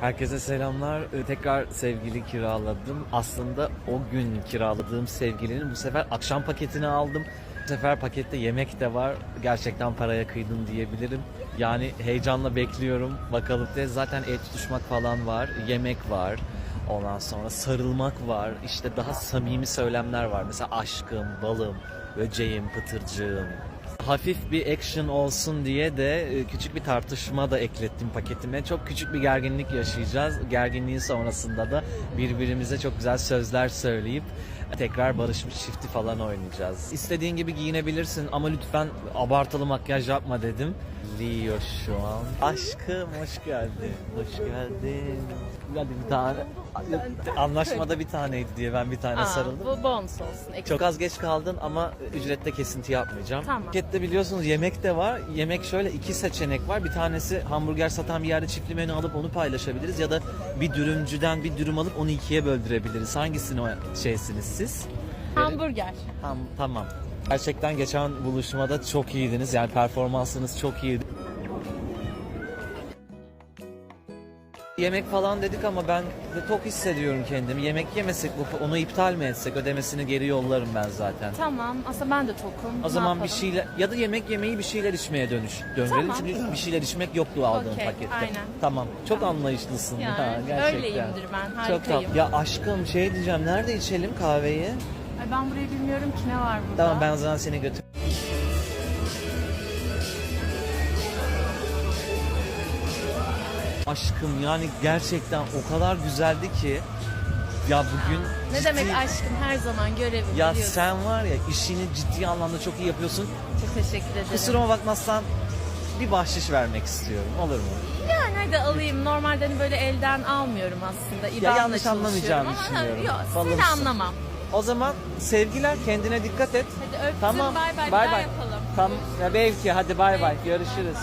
Herkese selamlar. Ee, Tekrar sevgili kiraladım. Aslında o gün kiraladığım sevgilinin bu sefer akşam paketini aldım. Bu sefer pakette yemek de var. Gerçekten paraya kıydım diyebilirim. Yani heyecanla bekliyorum. Bakalım de zaten el tutuşmak falan var. Yemek var. Ondan sonra sarılmak var. İşte daha samimi söylemler var. Mesela aşkım, balım, böceğim, pıtırcığım, hafif bir action olsun diye de e, küçük bir tartışma da eklettim paketime. Çok küçük bir gerginlik yaşayacağız. Gerginliğin sonrasında da birbirimize çok güzel sözler söyleyip tekrar barışmış çifti falan oynayacağız. İstediğin gibi giyinebilirsin ama lütfen abartılı makyaj yapma dedim. Leo şu an. Aşkım hoş geldin. Hoş geldin. Hadi bir tane. Anlaşmada bir taneydi diye ben bir tane Aa, sarıldım. bu bonus olsun. Eksik. Çok az geç kaldın ama ücrette kesinti yapmayacağım. Tamam. Pakette biliyorsunuz yemek de var. Yemek şöyle iki seçenek var. Bir tanesi hamburger satan bir yerde çiftli menü alıp onu paylaşabiliriz ya da bir dürümcüden bir dürüm alıp onu ikiye böldürebiliriz. Hangisini o şeysiniz siz? Hamburger. Tam, tamam. Gerçekten geçen buluşmada çok iyiydiniz. Yani performansınız çok iyiydi. Yemek falan dedik ama ben de tok hissediyorum kendimi. Yemek yemesek bu onu iptal mi etsek? Ödemesini geri yollarım ben zaten. Tamam. Aslında ben de tokum. O Ne zaman bir yapalım? şeyler ya da yemek yemeyi bir şeyler içmeye dönüş döndürelim. Tamam. Çünkü bir şeyler içmek yoktu aldığım Okey, pakette. aynen. Tamam. Çok anlayışlısın Yani ha gerçekten. öyleyimdir ben, Çok harikayım. tatlı. Ya aşkım şey diyeceğim. Nerede içelim kahveyi? Ay ben burayı bilmiyorum ki ne var burada. Tamam ben o zaman seni götür. Aşkım yani gerçekten o kadar güzeldi ki ya bugün Ne ciddi- demek aşkım her zaman görevim ya biliyorsun. sen var ya işini ciddi anlamda çok iyi yapıyorsun. Çok teşekkür ederim. Kusuruma bakmazsan bir bahşiş vermek istiyorum. Olur mu? Yani hadi alayım. Normalde hani böyle elden almıyorum aslında. İban'la yanlış anlamayacağını ama düşünüyorum. Yok seni Balımsın. anlamam. O zaman sevgiler kendine dikkat et. Hadi öptüm Tamam. bay bay. Bir daha yapalım. Tamam. Ya belki hadi bay bay. Görüşürüz.